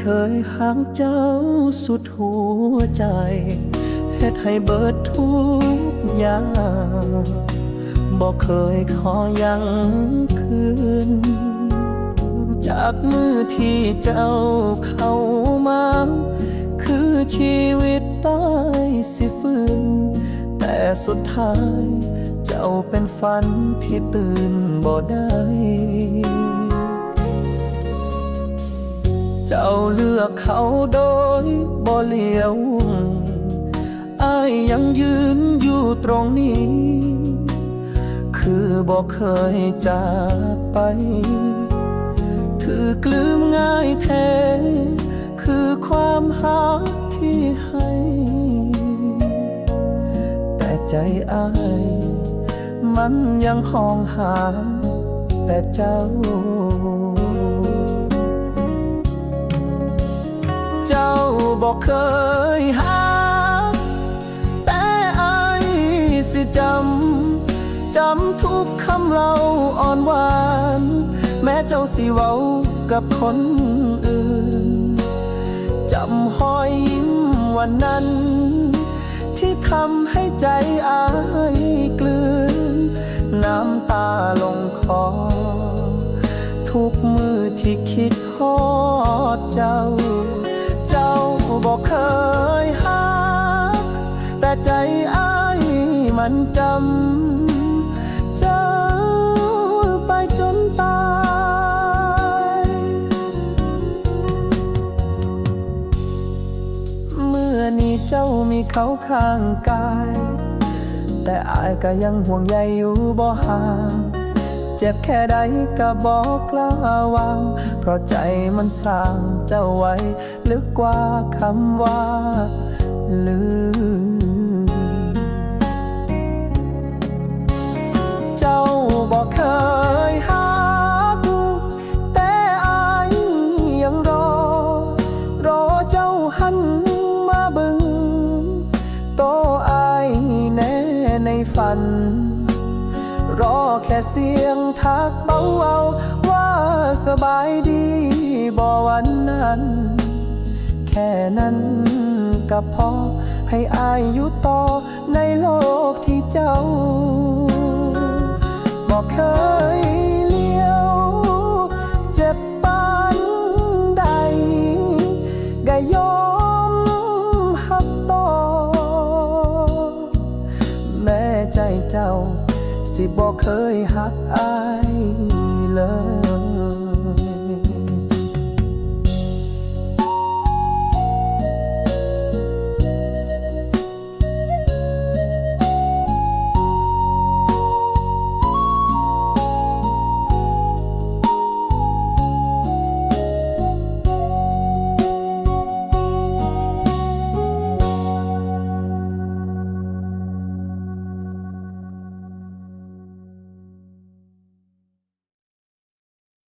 เคยหักเจ้าสุดหัวใจเฮ็ดให้เบิดทุกอย่างบอกเคยขอหยังคืน จากมือที่เจ้าเข้ามา คือชีวิตตายสิฟื้น แต่สุดท้าย เจ้าเป็นฝันที่ตื่นบ่ได้ เจ้าเลือกเขาโดยบ่เลียวอายยังยืนอยู่ตรงนี้ คือบ่เคยจากไป ถือกลืมง่ายแท้ คือความหาที่ให้ แต่ใจอาย มันยังห้องหาแต่เจ้า เจ้าบอกเคยหาแต่อายสิจำ จำทุกคำเล่าอ่อนหวาน แม้เจ้าสิเว้ากับคนอื่น จำหอยยิ้มวันนั้น ที่ทำให้ใจอายกลืน น้ำตาลงคอ ทุกมือที่คิดฮอดเจ้า แต่ใจอายมันจำเจ้าไปจนตาย เมื่อนี้เจ้ามีเขาข้างกาย แต่อายก็ยังห่วงใยอยู่บ่ห่างเจ็บแค่ใดก็บอกกล้าวางเพราะใจมันสร้างเจ้าไว้ ลึกกว่าคำว่าลืม หันมาบึง โตอายแน่ในฝัน รอแค่เสียงทักเบาเอาว่าสบายดีบ่วันนั้น แค่นั้นก็พอให้อายอยู่ต่อในโลกที่เจ้าบอกเคยเลี้ยว เจ็บปานใดก็ยอ เจ้า สิบอกเคยหักอายเลย